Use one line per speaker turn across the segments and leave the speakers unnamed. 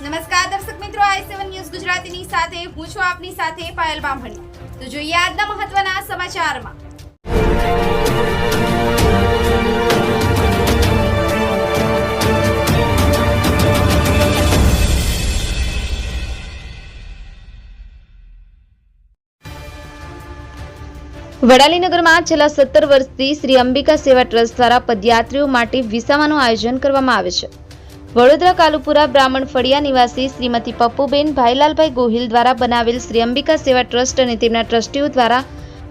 નમસ્કાર, દર્શક મિત્રો, આઈ સેવન ન્યૂઝ ગુજરાતીની સાથે, હું છું આપની સાથે પાયલ બામણી. તો જોઈએ આજના મહત્વના સમાચારમાં.
વડાલીનગરમાં છેલ્લા સત્તર વર્ષથી શ્રી અંબિકા સેવા ટ્રસ્ટ દ્વારા પદયાત્રીઓ માટે વિસામાનું આયોજન કરવામાં આવે છે. વડોદરા કાલુપુરા બ્રાહ્મણ ફળિયા નિવાસી શ્રીમતી પપ્પુબેન ભાઈલાલભાઈ ગોહિલ દ્વારા બનાવેલ શ્રી અંબિકા સેવા ટ્રસ્ટ અને તેમના ટ્રસ્ટીઓ દ્વારા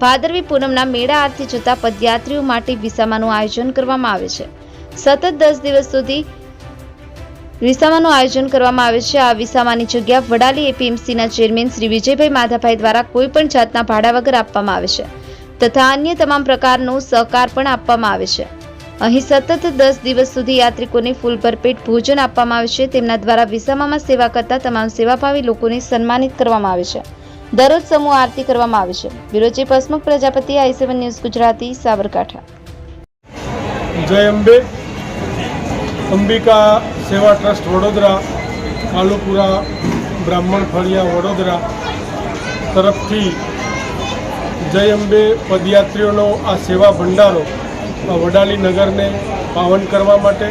ભાદરવી પૂનમના મેળા આરતી જતા પદયાત્રીઓ માટે વિસામાનું આયોજન કરવામાં આવે છે. સતત દસ દિવસ સુધી વિસામાનું આયોજન કરવામાં આવે છે. આ વિસામાની જગ્યા વડાલી એપીએમસીના ચેરમેન શ્રી વિજયભાઈ માધાભાઈ દ્વારા કોઈપણ જાતના ભાડા વગર આપવામાં આવે છે તથા અન્ય તમામ પ્રકારનો સહકાર પણ આપવામાં આવે છે. અહીં સતત દસ દિવસ સુધી યાત્રિકોને ફૂલ ભરપેટ ભોજન આપવામાં આવે છે. તેમના દ્વારા વિસામામાં સેવા કરતા તમામ સેવાભાવી લોકોને સન્માનિત કરવામાં આવે છે. દરરોજ સમૂહ આરતી કરવામાં આવે છે. બ્યુરો પસમુખ Prajapati, I seven news Gujarati, Sabarkantha.
જય અંબે. અંબિકા સેવા ટ્રસ્ટ વડોદરા, કાલુપુરા, બ્રાહ્મણ ફળિયા વડોદરા તરફથી જય અંબે પદયાત્રીઓનો આ સેવા ભંડારો વડાલી નગરને પાવન કરવા માટે,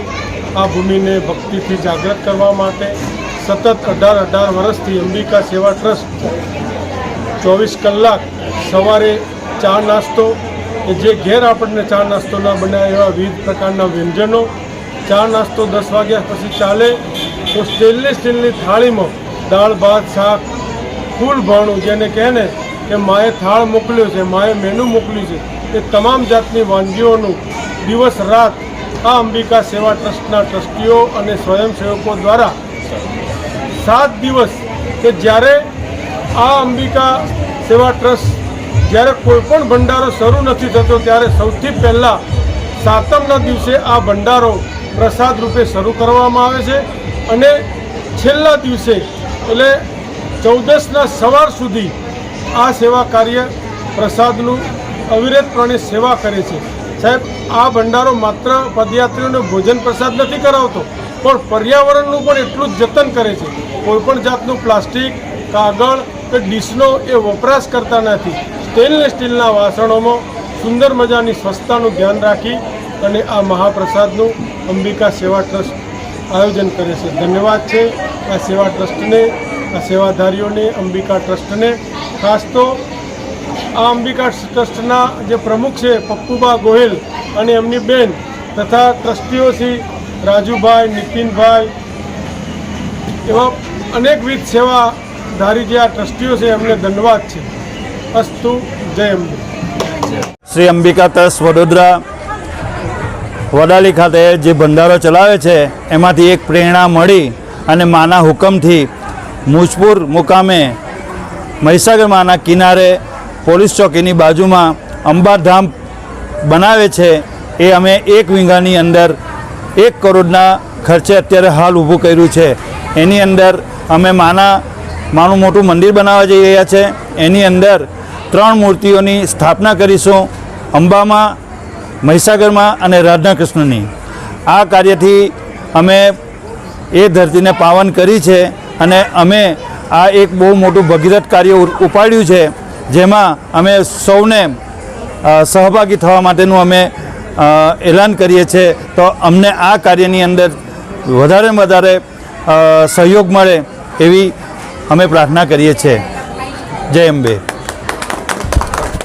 આ ભૂમિને ભક્તિથી જાગૃત કરવા માટે સતત અઢાર અઢાર વર્ષથી અંબિકા સેવા ટ્રસ્ટ ચોવીસ કલાક સવારે ચા નાસ્તો કે જે ઘેર આપણને ચા નાસ્તોના બનાવે એવા વિવિધ પ્રકારના વ્યંજનો. ચા નાસ્તો દસ વાગ્યા પછી ચાલે તો સ્ટેનલેસ સ્ટીલની થાળીમાં દાળ, ભાત, શાક, ફૂલ ભાણું, જેને કહે ને કે માએ થાળ મોકલ્યો છે, માએ મેનુ મોકલ્યું છે. એ તમામ જાતની વાનગીઓનું દિવસ રાત આ અંબિકા સેવા ટ્રસ્ટના ટ્રસ્ટીઓ અને સ્વયંસેવકો દ્વારા સાત દિવસ કે જ્યારે આ અંબિકા સેવા ટ્રસ્ટ જ્યારે કોઈપણ ભંડારો શરૂ નથી થતો, ત્યારે સૌથી પહેલાં સાતમના દિવસે આ ભંડારો પ્રસાદ રૂપે શરૂ કરવામાં આવે છે અને છેલ્લા દિવસે એટલે ચૌદસના સવાર સુધી આ સેવા કાર્ય પ્રસાદનું અવિરતપણે સેવા કરે છે. સાહેબ, આ ભંડારો માત્ર પદયાત્રીઓને ભોજન પ્રસાદ નથી કરાવતો, પણ પર્યાવરણનું પણ એટલું જ જતન કરે છે. કોઈપણ જાતનું પ્લાસ્ટિક, કાગળ કે ડીશનો એ વપરાશ કરતા નથી. સ્ટેનલેસ સ્ટીલના વાસણોમાં સુંદર મજાની સ્વચ્છતાનું ધ્યાન રાખી અને આ મહાપ્રસાદનું અંબિકા સેવા ટ્રસ્ટ આયોજન કરે છે. ધન્યવાદ છે આ સેવા ટ્રસ્ટને, આ સેવાધારીઓને, અંબિકા ટ્રસ્ટને ખાસ તો આ અંબિકા ટ્રસ્ટના જે પ્રમુખ છે, પપ્પુબા ગોહિલ અને એમની બેન તથા ટ્રસ્ટીઓ શ્રી રાજુભાઈ, નીતિનભાઈ એવા અનેકવિધ સેવાધારી જે આ ટ્રસ્ટીઓ છે, એમને ધન્યવાદ છે. અસ્તુ, જય અંબે
શ્રી અંબિકા ટ્રસ્ટ વડોદરા, વડાલી ખાતે જે ભંડારો ચલાવે છે, એમાંથી એક પ્રેરણા મળી અને માના હુકમથી મુજપુર મુકામે મહીસાગર માના કિનારે પોલીસ ચોકીની બાજુમાં અંબાધામ બનાવે છે, એ અમે એક વીંઘાની અંદર એક કરોડના ખર્ચે અત્યારે હાલ ઊભું કર્યું છે. એની અંદર અમે માના, માનું મોટું મંદિર બનાવવા જઈ રહ્યા છે. એની અંદર ત્રણ મૂર્તિઓની સ્થાપના કરીશું, અંબામાં, મહીસાગરમાં અને રાધા કૃષ્ણની આ કાર્યથી અમે એ ધરતીને પાવન કરી છે અને અમે આ એક બહુ મોટું ભગીરથ કાર્ય ઉપાડ્યું છે, જેમાં અમે સૌને સહભાગી થવા માટેનું અમે એલાન કરીએ છીએ તો અમને આ કાર્યની અંદર વધારે વધારે સહયોગ મળે એવી અમે પ્રાર્થના કરીએ છીએ જય અંબે.